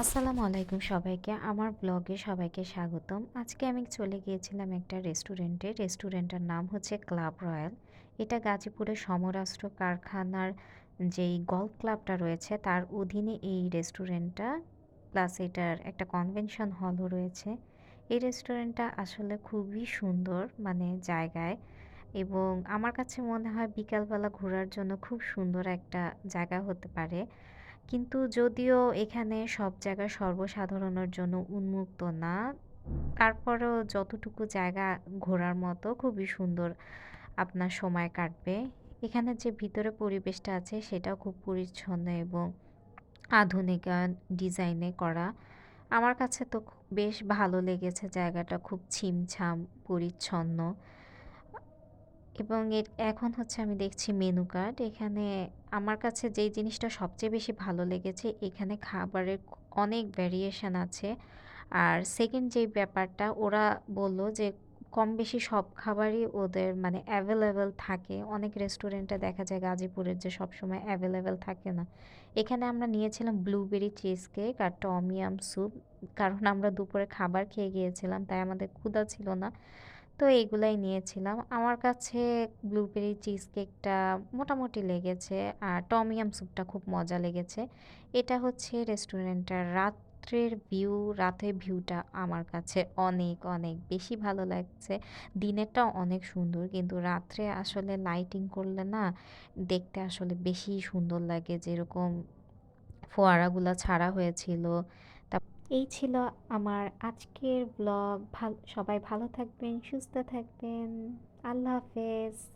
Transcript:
আসসালামু আলাইকুম সবাইকে। আমার ব্লগে সবাইকে স্বাগতম। আজকে আমি চলে গিয়েছিলাম একটা রেস্টুরেন্টে। রেস্টুরেন্টের নাম হচ্ছে ক্লাব রয়্যাল। এটা গাজীপুরের সমরাষ্ট্র কারখানার যেই গল্ফ ক্লাবটা রয়েছে, তার অধীনে এই রেস্টুরেন্টটা প্লাস এটার একটা কনভেনশন হলও রয়েছে। এই রেস্টুরেন্টটা আসলে খুবই সুন্দর মানে জায়গায় এবং আমার কাছে মনে হয় বিকালবেলা ঘোরার জন্য খুব সুন্দর একটা জায়গা হতে পারে। কিন্তু যদিও এখানে সব জায়গা সর্বসাধারণের জন্য উন্মুক্ত না, তারপরেও যতটুকু জায়গা ঘোরার মতো খুবই সুন্দর আপনার সময় কাটবে। এখানে যে ভিতরে পরিবেশটা আছে সেটাও খুব পরিচ্ছন্ন এবং আধুনিকায়ন ডিজাইনে করা। আমার কাছে তো বেশ ভালো লেগেছে জায়গাটা, খুব ছিমছাম, পরিচ্ছন্ন। এবং এর, এখন হচ্ছে আমি দেখছি মেনু কার্ড। এখানে আমার কাছে যেই জিনিসটা সবচেয়ে বেশি ভালো লেগেছে, এখানে খাবারের অনেক ভ্যারিয়েশন আছে। আর সেকেন্ড যেই ব্যাপারটা, ওরা বলল যে কম বেশি সব খাবারই ওদের মানে অ্যাভেলেবেল থাকে। অনেক রেস্টুরেন্টে দেখা যায় গাজীপুরের যে সবসময় অ্যাভেলেবেল থাকে না। এখানে আমরা নিয়েছিলাম ব্লুবেরি চিজ কেক আর টমিয়াম স্যুপ কারণ আমরা দুপুরে খাবার খেয়ে গিয়েছিলাম, তাই আমাদের ক্ষুধা ছিল না। তো এইগুলাই নিয়েছিলাম। আমার কাছে ব্লুবেরি চিজ কেকটা মোটামুটি লেগেছে আর টমিয়াম স্যুপটা খুব মজা লেগেছে। এটা হচ্ছে রেস্টুরেন্টটার রাত্রের ভিউ রাতের ভিউটা আমার কাছে অনেক অনেক বেশি ভালো লাগছে। দিনেরটা অনেক সুন্দর কিন্তু রাত্রে আসলে লাইটিং করলে না দেখতে আসলে বেশি সুন্দর লাগে। যেরকম ফোয়ারাগুলো ছাড়া হয়েছিল এই ছিল আমার আজকের ব্লগ ভালো সবাই ভালো থাকবেন সুস্থ থাকবেন। আল্লাহ হাফেজ।